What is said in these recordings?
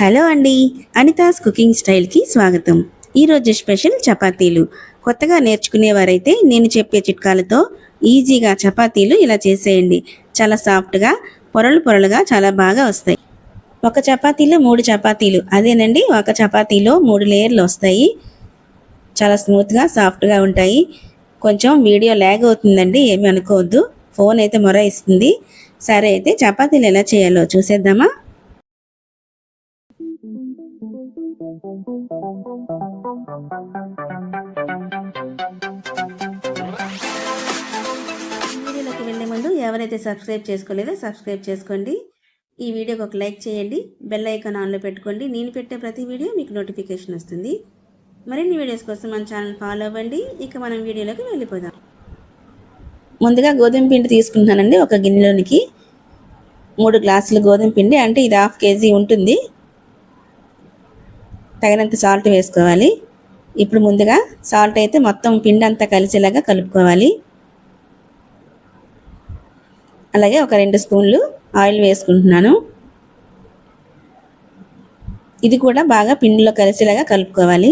Hello అండి Anita's cooking స్టైల్కి స్వాగతం. ఈరోజు స్పెషల్ చపాతీలు. కొత్తగా నేర్చుకునేవారైతే నేను చెప్పే చిట్కాలతో ఈజీగా చపాతీలు ఇలా చేసేయండి. చాలా సాఫ్ట్గా పొరలు పొరలుగా చాలా బాగా వస్తాయి. ఒక చపాతీలో మూడు చపాతీలు. అదేనండి ఒక చపాతీలో మూడు లేయర్లు వస్తాయి. చాలా స్మూత్గా సాఫ్ట్గా ఉంటాయి. కొంచెం వీడియో ల్యాగ్ అవుతుందండి ఏమి అనుకోవద్దు. ఫోన్ అయితే మొర ఇస్తుంది. సరే అయితే చపాతీలు ఎలా చేయాలో చూసేద్దామా? వీడియోలోకి వెళ్ళే ముందు ఎవరైతే సబ్స్క్రైబ్ చేసుకోలేదో సబ్స్క్రైబ్ చేసుకోండి. ఈ వీడియోకి ఒక లైక్ చేయండి. బెల్ ఐకాన్ ఆన్లో పెట్టుకోండి. నేను పెట్టే ప్రతి వీడియో మీకు నోటిఫికేషన్ వస్తుంది. మరిన్ని వీడియోస్ కోసం మన ఛానల్ ఫాలో అవ్వండి. ఇక మనం వీడియోలోకి వెళ్ళిపోదాం. ముందుగా గోధుమ పిండి తీసుకుంటున్నానండి. ఒక గిన్నెలోనికి మూడు గ్లాసులు గోధుమ పిండి. అంటే ఇది హాఫ్ కేజీ ఉంటుంది. తగినంత సాల్ట్ వేసుకోవాలి. ఇప్పుడు ముందుగా సాల్ట్ అయితే మొత్తం పిండి అంతా కలిసేలాగా కలుపుకోవాలి. అలాగే ఒక రెండు స్పూన్లు ఆయిల్ వేసుకుంటున్నాను. ఇది కూడా బాగా పిండిలో కలిసేలాగా కలుపుకోవాలి.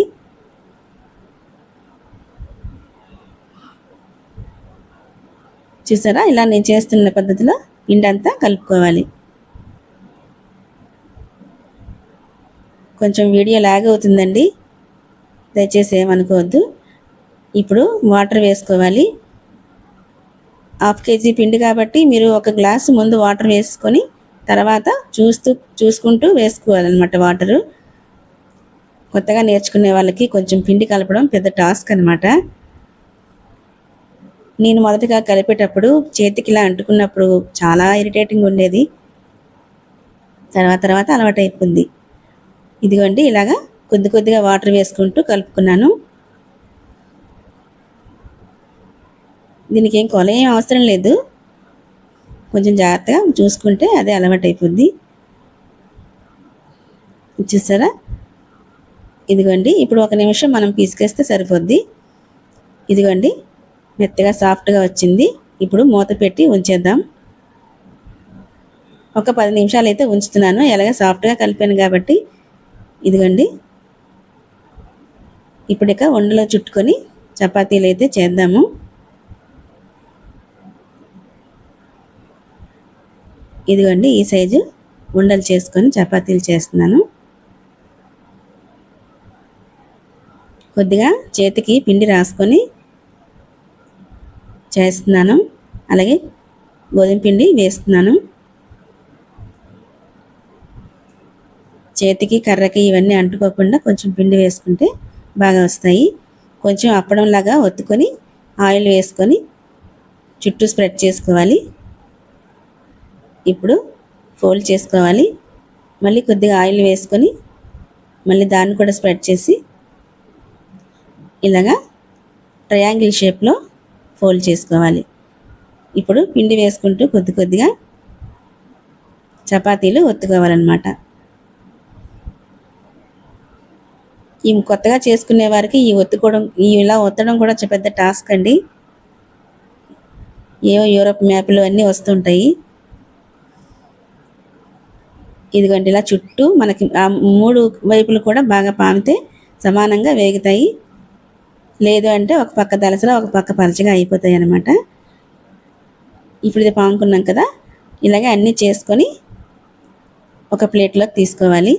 చూసారా? ఇలా నేను చేస్తున్న పద్ధతిలో పిండి అంతా కలుపుకోవాలి. కొంచెం వీడియో లాగ్ అవుతుందండి. దయచేసి ఏమనుకోవద్దు. ఇప్పుడు వాటర్ వేసుకోవాలి. హాఫ్ కేజీ పిండి కాబట్టి మీరు ఒక గ్లాసు ముందు వాటర్ వేసుకొని తర్వాత చూస్తూ చూసుకుంటూ వేసుకోవాలన్నమాట వాటరు. కొత్తగా నేర్చుకునే వాళ్ళకి కొంచెం పిండి కలపడం పెద్ద టాస్క్ అనమాట నేను మొదటగా కలిపేటప్పుడు చేతికి ఇలా అంటుకున్నప్పుడు చాలా ఇరిటేటింగ్ ఉండేది. తర్వాత తర్వాత అలవాటు అయిపోయింది ఇదిగోండి ఇలాగా కొద్ది కొద్దిగా వాటర్ వేసుకుంటూ కలుపుకున్నాను. దీనికి ఏం కొల ఏం అవసరం లేదు. కొంచెం జాగ్రత్తగా చూసుకుంటే అదే అలవాటు అయిపోద్ది చూసారా? ఇదిగోండి ఇప్పుడు ఒక నిమిషం మనం పీసుకేస్తే సరిపోద్ది. ఇదిగోండి మెత్తగా సాఫ్ట్గా వచ్చింది. ఇప్పుడు మూత పెట్టి ఉంచేద్దాం. ఒక పది నిమిషాలు అయితే ఉంచుతున్నాను. ఎలాగ సాఫ్ట్గా కలిపాను కాబట్టి. ఇదిగోండి ఇప్పుడు ఇక ఉండలో చుట్టుకొని చపాతీలు అయితే చేద్దాము. ఇదిగోండి ఈ సైజు ఉండలు చేసుకొని చపాతీలు చేస్తున్నాను. కొద్దిగా చేతికి పిండి రాసుకొని చేస్తున్నాను. అలాగే గోధుమ పిండి వేస్తున్నాను. చేతికి కర్రకి ఇవన్నీ అంటుకోకుండా కొంచెం పిండి వేసుకుంటే బాగా వస్తాయి. కొంచెం అప్పడంలాగా ఒత్తుకొని ఆయిల్ వేసుకొని చుట్టూ స్ప్రెడ్ చేసుకోవాలి. ఇప్పుడు ఫోల్డ్ చేసుకోవాలి. మళ్ళీ కొద్దిగా ఆయిల్ వేసుకొని మళ్ళీ దాన్ని కూడా స్ప్రెడ్ చేసి ఇలాగా ట్రయాంగిల్ షేప్లో ఫోల్డ్ చేసుకోవాలి. ఇప్పుడు పిండి వేసుకుంటూ కొద్ది కొద్దిగా చపాతీలు ఒత్తుకోవాలన్నమాట. ఈ కొత్తగా చేసుకునే వారికి ఈ ఒత్తుకోవడం ఈ ఇలా ఒత్తడం కూడా పెద్ద టాస్క్ అండి. ఏవో యూరోప్ మ్యాప్లు అన్నీ వస్తుంటాయి. ఇదిగోండి ఇలా చుట్టూ మనకి ఆ మూడు వైపులు కూడా బాగా పామితే సమానంగా వేగుతాయి. లేదు అంటే ఒక పక్క దలసలా ఒక పక్క పలచగా అయిపోతాయి అన్నమాట. ఇప్పుడు ఇది పాముకున్నాం కదా ఇలాగే అన్నీ చేసుకొని ఒక ప్లేట్లోకి తీసుకోవాలి.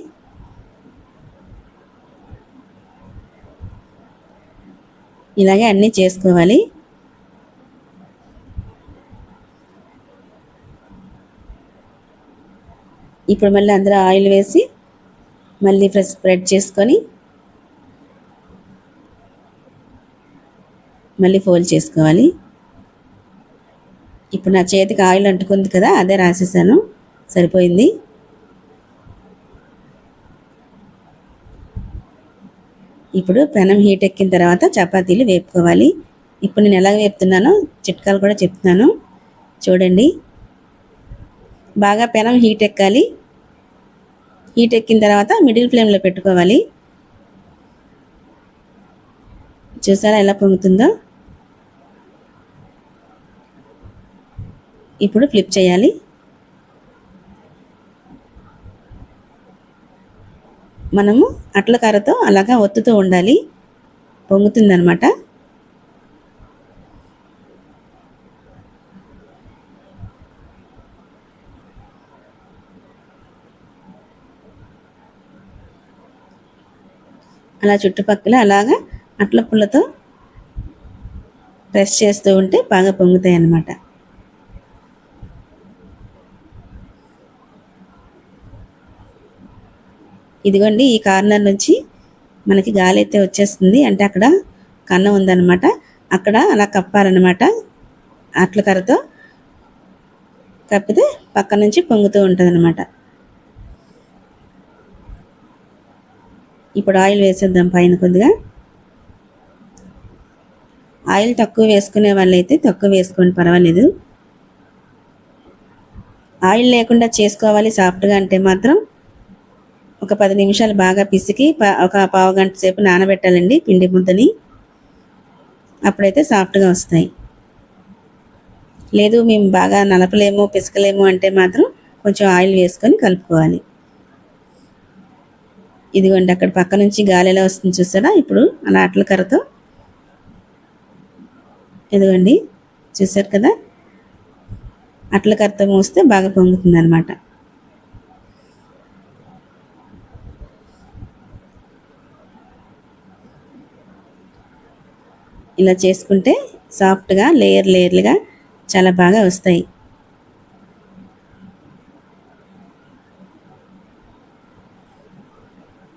ఇలాగే అన్నీ చేసుకోవాలి. ఇప్పుడు మళ్ళీ అందులో ఆయిల్ వేసి మళ్ళీ ఫ్రెష్ స్ప్రెడ్ చేసుకొని మళ్ళీ ఫోల్డ్ చేసుకోవాలి. ఇప్పుడు నా చేతికి ఆయిల్ అంటుకుంది కదా అదే రాసేసాను. సరిపోయింది. ఇప్పుడు పెనం హీట్ ఎక్కిన తర్వాత చపాతీలు వేపుకోవాలి. ఇప్పుడు నేను ఎలా వేపుతున్నానో చిట్కాలు కూడా చెప్తున్నాను. చూడండి. బాగా పెనం హీట్ ఎక్కాలి. హీట్ ఎక్కిన తర్వాత మిడిల్ ఫ్లేమ్లో పెట్టుకోవాలి. చూసారా ఎలా పొంగుతుందో? ఇప్పుడు ఫ్లిప్ చేయాలి. మనము అట్ల కారతో అలాగా ఒత్తుతూ ఉండాలి. పొంగుతుందనమాట అలా చుట్టుపక్కల అలాగా అట్ల పుల్లతో ప్రెస్ చేస్తూ ఉంటే బాగా పొంగుతాయి అన్నమాట ఇదిగోండి ఈ కార్నర్ నుంచి మనకి గాలి అయితే వచ్చేస్తుంది. అంటే అక్కడ కన్న ఉందన్నమాట. అక్కడ అలా కప్పాలన్నమాట. అట్ల కర్రతో కప్పితే పక్క నుంచి పొంగుతూ ఉంటుంది అనమాట ఇప్పుడు ఆయిల్ వేసేద్దాం పైన కొద్దిగా. ఆయిల్ తక్కువ వేసుకునే వాళ్ళైతే తక్కువ వేసుకోండి పర్వాలేదు. ఆయిల్ లేకుండా చేసుకోవాలి సాఫ్ట్గా అంటే మాత్రం ఒక పది నిమిషాలు బాగా పిసికి ఒక పావు గంట సేపు నానబెట్టాలండి పిండి ముద్దని. అప్పుడైతే సాఫ్ట్గా వస్తాయి. లేదు మేము బాగా నలపలేము పిసకలేము అంటే మాత్రం కొంచెం ఆయిల్ వేసుకొని కలుపుకోవాలి. ఇదిగోండి అక్కడ పక్క నుంచి గాలి ఎలా వస్తుంది చూసారా? ఇప్పుడు అలా అట్ల కర్రతో. ఇదిగోండి చూసారు కదా? అట్ల కర్రతో మూస్తే బాగా పొంగుతుంది అనమాట ఇలా చేసుకుంటే సాఫ్ట్గా లేయర్ లేయర్లుగా చాలా బాగా వస్తాయి.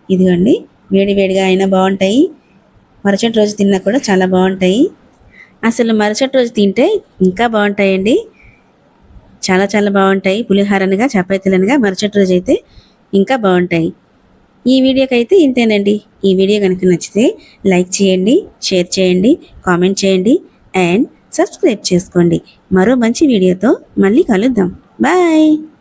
ఇదిగోండి వేడి వేడిగా అయినా బాగుంటాయి. మరుసటి రోజు తిన్నా కూడా చాలా బాగుంటాయి. అసలు మరుసటి రోజు తింటే ఇంకా బాగుంటాయండి. చాలా చాలా బాగుంటాయి. పులిహారనగా చపాతీలనగా మరుసటి రోజు అయితే ఇంకా బాగుంటాయి. ఈ వీడియోకి అయితే ఇంతేనండి. ఈ వీడియో కనుక నచ్చితే లైక్ చేయండి షేర్ చేయండి కామెంట్ చేయండి అండ్ సబ్స్క్రైబ్ చేసుకోండి. మరో మంచి వీడియోతో మళ్ళీ కలుద్దాం. బాయ్!